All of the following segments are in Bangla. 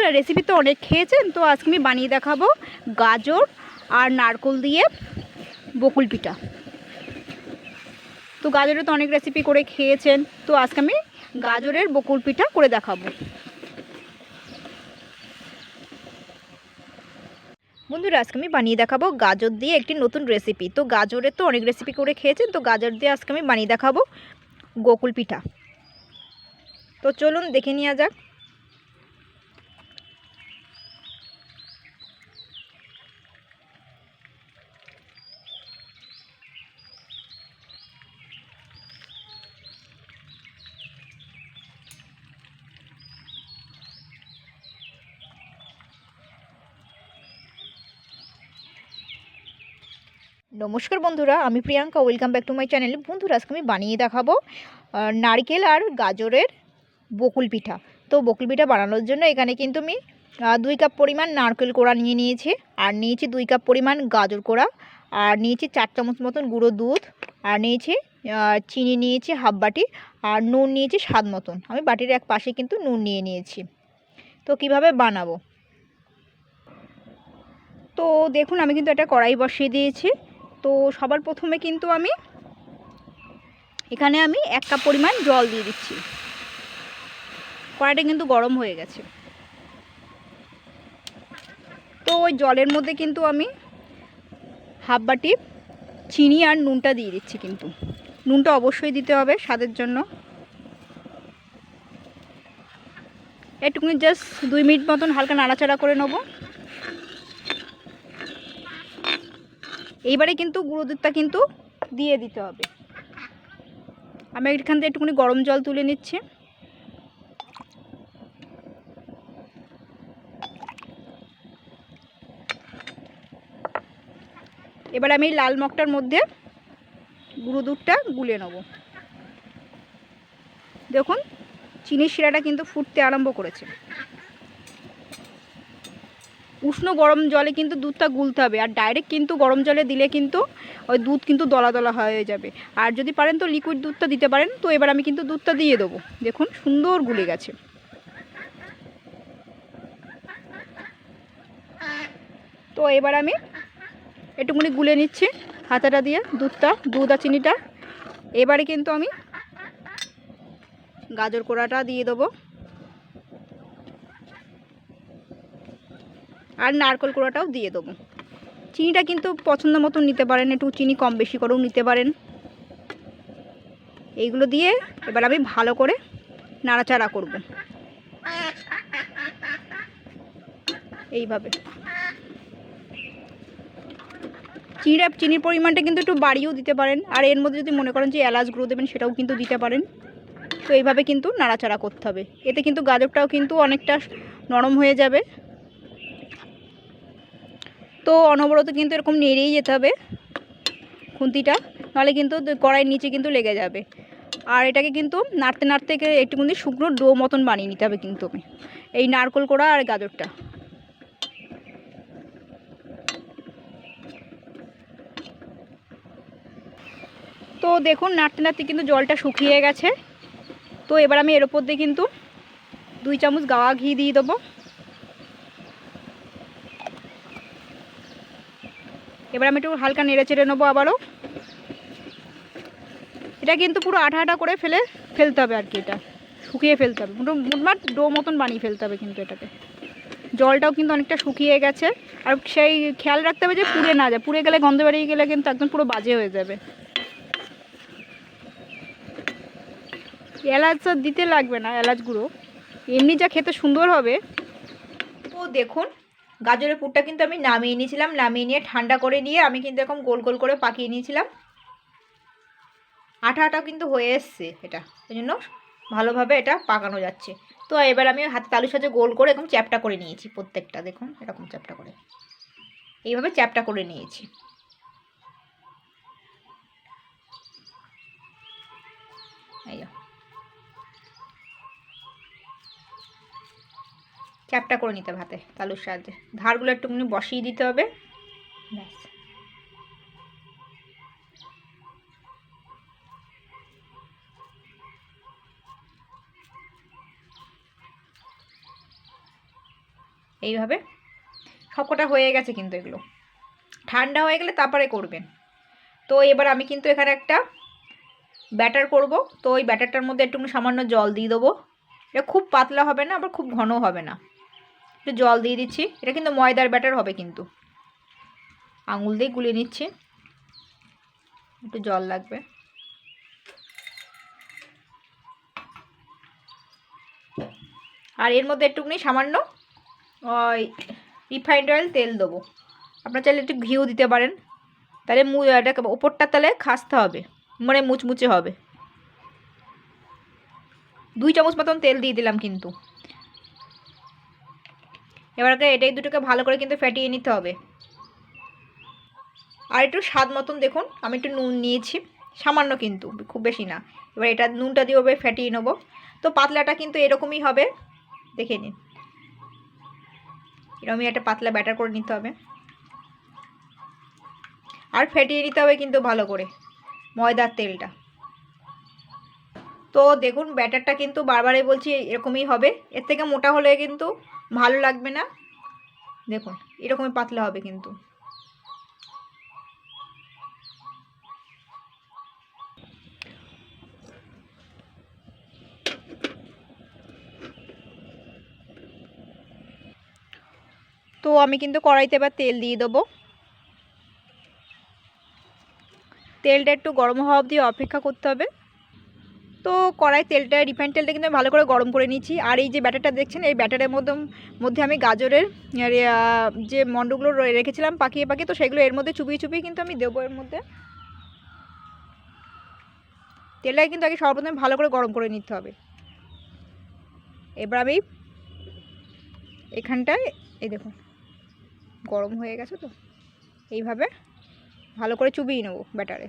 বন্ধুরা রেসিপি তো অনেক খেয়েছেন, তো আজকে আমি বানিয়ে দেখাবো গাজর আর নারকোল দিয়ে বকুল পিঠা। তো গাজরের তো অনেক রেসিপি করে খেয়েছেন, তো আজকে আমি গাজরের বকুল পিঠা করে দেখাবো। বন্ধুরা, আজকে আমি বানিয়ে দেখাবো গাজর দিয়ে একটি নতুন রেসিপি তো গাজরের তো অনেক রেসিপি করে খেয়েছেন, তো গাজর দিয়ে আজকে আমি বানিয়ে দেখাবো গোকুল পিঠা। তো চলুন দেখে নেওয়া যাক। নমস্কার বন্ধুরা, আমি Priyanka welcome back to my channel বন্ধুরা, আজকে আমি বানিয়ে দেখাবো নারকেল আর গাজরের বকুল পিঠা। তো বকুল পিঠা বানানোর জন্য এখানে কিন্তু আমি দুই কাপ পরিমাণ নারকেল কোড়া নিয়ে নিয়েছি, আর নিয়েছি দুই কাপ পরিমাণ গাজর কোড়া, আর নিয়েছি চার চামচ মতন গুঁড়ো দুধ, আর নিয়েছি চিনি নিয়েছি হাফ বাটি, আর নুন নিয়েছি স্বাদ মতন। আমি বাটির এক পাশে কিন্তু নুন নিয়ে নিয়েছি। তো কীভাবে বানাবো? তো দেখুন, আমি কিন্তু একটা কড়াই বসিয়ে দিয়েছি। তো সবার প্রথমে কিন্তু আমি এখানে আমি এক কাপ পরিমাণ জল দিয়ে দিচ্ছি। কড়াইটা কিন্তু গরম হয়ে গেছে। তো ওই জলের মধ্যে কিন্তু আমি হাফ বাটি চিনি আর নুনটা দিয়ে দিচ্ছি কিন্তু। নুনটা অবশ্যই দিতে হবে স্বাদের জন্য। একটুখানি জাস্ট দুই মিনিট মতন হালকা নাড়াচাড়া করে নেব। এইবারে কিন্তু গুঁড়ো দুধটা কিন্তু দিয়ে দিতে হবে। আমি এখান থেকে একটুখানি গরম জল তুলে নিচ্ছি। এবার আমি লাল মগটার মধ্যে গুঁড়ো দুধটা গুলে নেব। দেখুন, চিনির শিরাটা কিন্তু ফুটতে আরম্ভ করেছে। উষ্ণ গরম জলে কিন্তু দুধটা গুলতে হবে। আর ডাইরেক্ট কিন্তু গরম জলে দিলে কিন্তু ওই দুধ কিন্তু দলা দলা হয়ে যাবে। আর যদি পারেন তো লিকুইড দুধটা দিতে পারেন। তো এবার আমি কিন্তু দুধটা দিয়ে দেবো। দেখুন, সুন্দর গুলে গেছে। তো এবার আমি একটুখানি গুলে নিচ্ছি হাতাটা দিয়ে দুধটা, দুধ আর চিনিটা। এবারে কিন্তু আমি গাজর কোড়াটা দিয়ে দেবো। আর নারকেল কোড়াটাও দিয়ে দেবো। চিনিটা কিন্তু পছন্দ মতন নিতে পারেন, একটু চিনি কম বেশি করেও নিতে পারেন। এইগুলো দিয়ে এবার আমি ভালো করে নাড়াচাড়া করব। এইভাবে। চিনিটা, চিনির পরিমাণটা কিন্তু একটু বাড়িয়েও দিতে পারেন। আর এর মধ্যে যদি মনে করেন যে এলাচ গুঁড়ো দেবেন, সেটাও কিন্তু দিতে পারেন। তো এইভাবে কিন্তু নাড়াচাড়া করতে হবে। এতে কিন্তু গাজরটাও কিন্তু অনেকটা নরম হয়ে যাবে। তো অনবরত কিন্তু এরকম নেড়েই যেতে হবে খুন্তিটা, নাহলে কিন্তু কড়াইয়ের নিচে কিন্তু লেগে যাবে। আর এটাকে কিন্তু নাড়তে নাড়তে একটু একটুখানি শুকনো ডো মতন বানিয়ে নিতে হবে কিন্তু এই নারকোল কোড়া আর গাজরটা। তো দেখুন, নাড়তে নাড়তে কিন্তু জলটা শুকিয়ে গেছে। তো এবার আমি এর ওপর দিয়ে কিন্তু দুই চামচ গাওয়া ঘি দিয়ে দেবো। এবার আমি একটু হালকা নেড়ে চেড়ে নেব আবারও। এটা কিন্তু পুরো আঠা আঠা করে ফেলে ফেলতে হবে আর কি এটা। শুকিয়ে ফেলতে হবে। মোটো মোটমাট ডো মতন বানিয়ে ফেলতে হবে কিন্তু এটাকে। জলটাও কিন্তু অনেকটা শুকিয়ে গেছে। আর সেই খেয়াল রাখতে হবে যে পুড়ে না যায়। পুড়ে গেলে, গন্ধ বেরিয়ে গেলে কিন্তু একদম পুরো বাজে হয়ে যাবে। এলাচ দিতে লাগবে না এলাচ গুঁড়ো। এমনি যা খেতে সুন্দর হবে। তো দেখুন গাজরের পুরটা কিন্তু আমি নামিয়ে নিয়েছিলাম, নামিয়ে নিয়ে ঠান্ডা করে নিয়ে আমি কিন্তু এরকম গোল গোল করে পাকিয়ে নিয়েছিলাম। আঠা আটা কিন্তু হয়ে এসছে এটা, এই জন্য ভালোভাবে এটা পাকানো যাচ্ছে। তো এবার আমি হাতে তালুর সাথে গোল করে এরকম চ্যাপটা করে নিয়েছি প্রত্যেকটা, দেখুন এরকম চ্যাপটা করে। এইভাবে চ্যাপটা করে নিয়েছি। এই চ্যাপটা করে নিতে হবে হাতে তালুর সাহায্যে। ধারগুলো একটুখানি বসিয়ে দিতে হবে। ব্যাস। এইভাবে। সবকটা হয়ে গেছে কিন্তু এগুলো। ঠান্ডা হয়ে গেলে তারপরে করবেন। তো এবার আমি কিন্তু এখানে একটা ব্যাটার করব। তো ওই ব্যাটারটার মধ্যে একটু সামান্য জল দিয়ে দেবো। এটা খুব পাতলা হবে না, আবার খুব ঘন হবে না। একটু জল দিয়ে দিচ্ছি। এটা কিন্তু ময়দার ব্যাটার হবে কিন্তু। আঙুল দিয়ে গুলিয়ে নিচ্ছি। একটু জল লাগবে। আর এর মধ্যে একটুকুনি সামান্য, ওই রিফাইন্ড অয়েল তেল দেবো। আপনার চাইলে একটু ঘিও দিতে পারেন। তাহলে মু এটাকে ওপরটা তাহলে খাসতে হবে। মানে মুচমুচে হবে। দুই চামচ মতন তেল দিয়ে দিলাম কিন্তু। এবারকে এটাই দুটোকে ভালো করে কিন্তু ফেটিয়ে নিতে হবে। আর একটু স্বাদ মতন দেখুন, আমি একটু নুন নিয়েছি, সামান্য কিন্তু, খুব বেশি না। এবার এটা নুনটা দিয়ে ওভাবে ফেটিয়ে নেব। তো পাতলাটা কিন্তু এরকমই হবে, দেখে নিন। এরকমই একটা পাতলা ব্যাটার করে নিতে হবে। আর ফেটিয়ে নিতে হবে কিন্তু ভালো করে, ময়দার তেলটা। তো দেখুন, ব্যাটারটা কিন্তু বারবারই বলছি এরকমই হবে। এর থেকে মোটা হলে কিন্তু ভালো লাগবে না। দেখুন, এরকমই পাতলা হবে কিন্তু। তো আমি কিন্তু কড়াইতে এবার তেল দিয়ে দেবো। তেলটা একটু গরম হওয়া অবধি অপেক্ষা করতে হবে। কড়াই তেলটা রিফাইন তেলটা কিন্তু আমি ভালো করে গরম করে নিচ্ছি আর এই যে ব্যাটারটা দেখছেন, এই ব্যাটারের মধ্যে মধ্যে আমি গাজরের যে মন্ডগুলো রেখেছিলাম পাকিয়ে পাকিয়ে, তো সেগুলো এর মধ্যে চুপিয়ে চুপিয়ে কিন্তু আমি দেবো এর মধ্যে। তেলটাকে কিন্তু আগে সর্বপ্রথমে ভালো করে গরম করে নিতে হবে। এবার আমি এখানটায়, এই দেখুন, গরম হয়ে গেছে তো। এইভাবে ভালো করে চুবিয়ে নেব ব্যাটারে।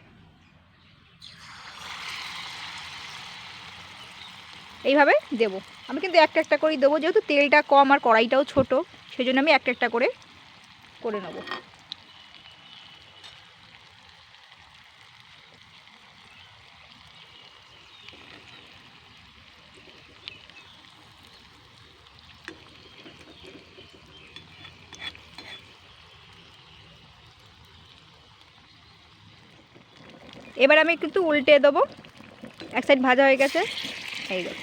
এইভাবে দেবো। আমি কিন্তু একটা একটা করেই দেবো, যেহেতু তেলটা কম আর কড়াইটাও ছোট সেই জন্য আমি একটা একটা করে করে নেব। এবার আমি কিন্তু উল্টে দেবো। এক সাইড ভাজা হয়ে গেছে এই দেখো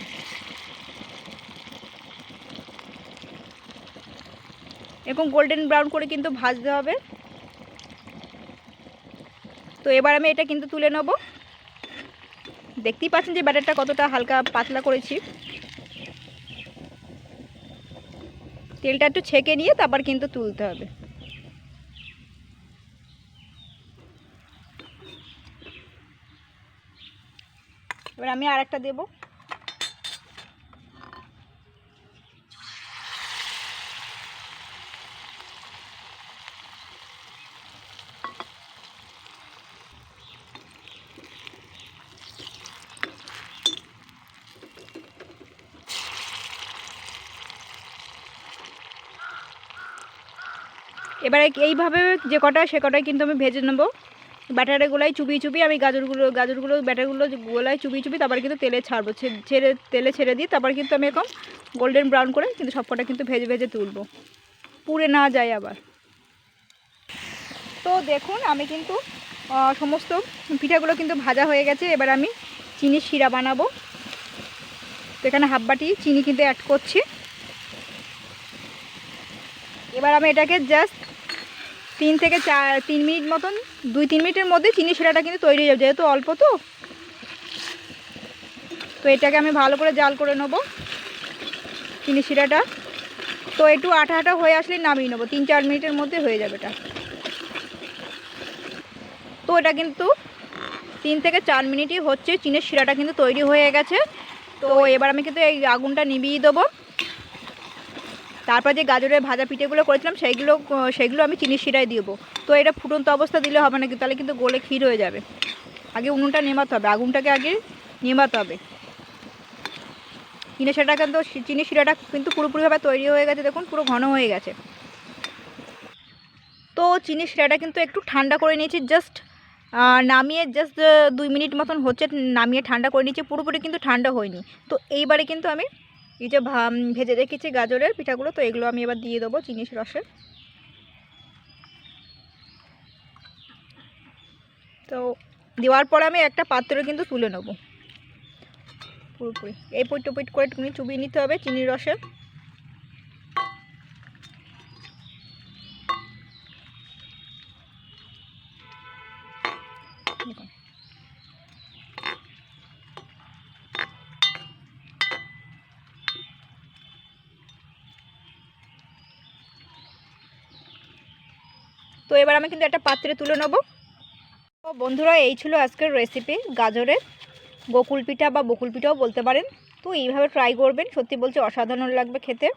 এরকম গোল্ডেন ব্রাউন করে কিন্তু ভাজতে হবে। তো এবার আমি এটা কিন্তু তুলে নেব। দেখতেই পাচ্ছেন যে ব্যাটারটা কতটা হালকা পাতলা করেছি। তেলটা একটু ছেঁকে নিয়ে তারপর কিন্তু তুলতে হবে। এবার আমি আর একটা দেবো। এবারে এইভাবে যে কটা, সে কটাই কিন্তু আমি ভেজে নেব। ব্যাটারে গোলায় চুবিয়ে চুবিয়ে আমি গাজরগুলো গাজরগুলো ব্যাটারগুলো গোলায় চুবিয়ে চুবিয়ে তারপর কিন্তু তেলে ছাড়বো। ছেড়ে, তেলে ছেড়ে দিয়ে তারপর কিন্তু আমি এরকম গোল্ডেন ব্রাউন করে কিন্তু সব কটা কিন্তু ভেজে ভেজে তুলবো। পুড়ে না যায় আবার। তো দেখুন, আমি কিন্তু সমস্ত পিঠাগুলো কিন্তু ভাজা হয়ে গেছে। এবার আমি চিনির শিরা বানাবো। তো এখানে হাফ বাটি চিনি কিন্তু অ্যাড করছি। এবার আমি এটাকে জাস্ট তিন থেকে চার, তিন মিনিট মতন, দুই, তিন মিনিটের মধ্যে চিনি শিরাটা কিন্তু তৈরি হয়ে যাবে, যেহেতু অল্প তো। তো এটাকে আমি ভালো করে জাল করে নেব, চিনি শিরাটা তো একটু আঠা আঠা হয়ে আসলে নামিয়ে নেব, তিন, চার মিনিটের মধ্যে হয়ে যাবে এটা। তো এটা কিন্তু তিন থেকে চার মিনিটই হচ্ছে, চিনের শিরাটা কিন্তু তৈরি হয়ে গেছে। তো এবার আমি কিন্তু এই আগুনটা নিভিয়ে দেবো। তারপর যে গাজরের ভাজা পিঠেগুলো করেছিলাম, সেইগুলো সেগুলো আমি চিনির শিরায় দিব। তো এটা ফুটন্ত অবস্থা দিলে হবে না কিন্তু, তাহলে কিন্তু গোলে ক্ষীর হয়ে যাবে। আগে উনুনটা নেমাতে হবে, আগুনটাকে আগে নেমাতে হবে। চিনি শিরাটা কিন্তু চিনি শিরাটা কিন্তু পুরোপুরিভাবে তৈরি হয়ে গেছে, দেখুন, পুরো ঘন হয়ে গেছে। তো চিনি শিরাটা কিন্তু একটু ঠান্ডা করে নিয়েছি জাস্ট নামিয়ে জাস্ট দুই মিনিট মতন হচ্ছে, নামিয়ে ঠান্ডা করে নিয়েছি, পুরোপুরি কিন্তু ঠান্ডা হয়নি। তো এইবারে কিন্তু আমি এই যে ভেজে রেখেছি গাজরের পিঠাগুলো, তো এগুলো আমি এবার দিয়ে দেবো চিনির রসে তো দেওয়ার পর আমি একটা পাত্রে কিন্তু তুলে নেব। পুরোপুরি। এই পুইট টুপিট করে টুকুনি চুবিয়ে নিতে হবে চিনির রসে তো এবার আমি কিন্তু একটা পাত্রে তুলে নেব। তো বন্ধুরা, এই ছিল আজকের রেসিপি গাজরের গোকুল পিঠা বা বকুল পিঠাও বলতে পারেন। তো এইভাবে ট্রাই করবেন, সত্যি বলছি অসাধারণ লাগবে খেতে।